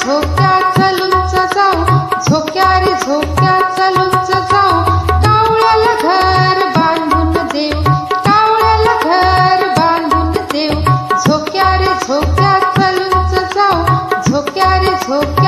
झोक्या चलूच जाऊ झोक्या रे झोक्या चलूच जाऊ कावळ्याला घर बांधून देव कावळ्याला घर बांधून देव. झोक्या रे झोक्या चलूच जाऊ झोक्या रे झोक्या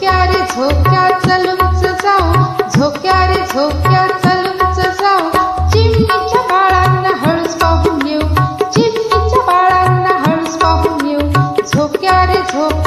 झोक्या रे झोक्या चलूच जाऊ झोक्या रे झोक्या चलूच जाऊ चिमणीच्या बाळांना हळूच पाहून येऊ. चिमणीच्या बाळांना हळूच पाहून येऊ. झोक्या रे झोक्या